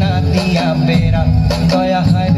না দিয়া বেড়া দয়া হয়